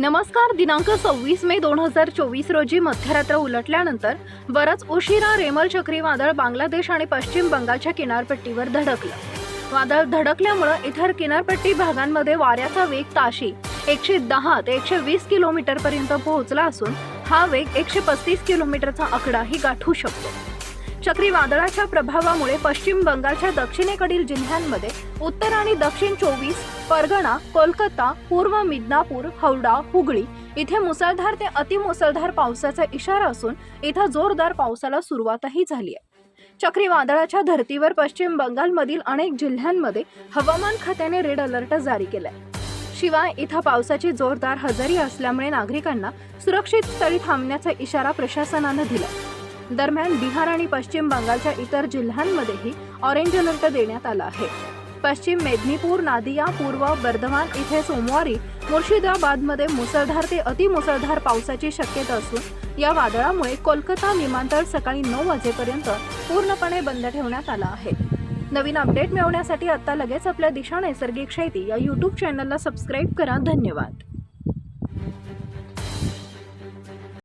नमस्कार दिनांक सव्वीस मे दोन हजार चोवीस रोजी मध्यरात्र उलटल्यानंतर बराच उशिरा रेमल चक्रीवादळ बांगलादेश आणि पश्चिम बंगालच्या किनारपट्टीवर धडकलं. वादळ धडकल्यामुळं इतर किनारपट्टी भागांमध्ये वाऱ्याचा वेग ताशी एकशे दहा ते एकशे वीस किलोमीटर पर्यंत पोहोचला असून हा वेग एकशे पस्तीस किलोमीटरचा आकडाही गाठू शकतो. चक्रीवादळाच्या प्रभावामुळे पश्चिम बंगालच्या दक्षिणेकडील जिल्ह्यांमध्ये उत्तर आणि दक्षिण चोवीस परगणा कोलकाता पूर्व मिदनापूर हावडा हुगळी इथे मुसळधार ते अतिमुसळधार पावसाचा इशारा असून इथं जोरदार पावसाला सुरुवातही झाली आहे. चक्रीवादळाच्या धर्तीवर पश्चिम बंगालमधील अनेक जिल्ह्यांमध्ये हवामान खात्याने रेड अलर्ट जारी केलाय. शिवाय इथं पावसाची जोरदार हजेरी असल्यामुळे नागरिकांना सुरक्षित स्थळी थांबण्याचा इशारा प्रशासनानं दिला दरम्यान बिहार आणि पश्चिम बंगालच्या इतर जिल्ह्यांमध्येही ऑरेंज अलर्ट देण्यात आला आहे. पश्चिम मेदिनीपूर नादिया पूर्व बर्धमान इथे सोमवारी मुर्शिदाबादमध्ये मुसळधार ते अतिमुसळधार पावसाची शक्यता असून या वादळामुळे कोलकाता विमानतळ सकाळी नऊ वाजेपर्यंत पूर्णपणे बंद ठेवण्यात आला आहे. नवीन अपडेट मिळवण्यासाठी आता लगेच आपल्या दिशा नैसर्गिक शेती या यूट्यूब चॅनलला सबस्क्राईब करा. धन्यवाद.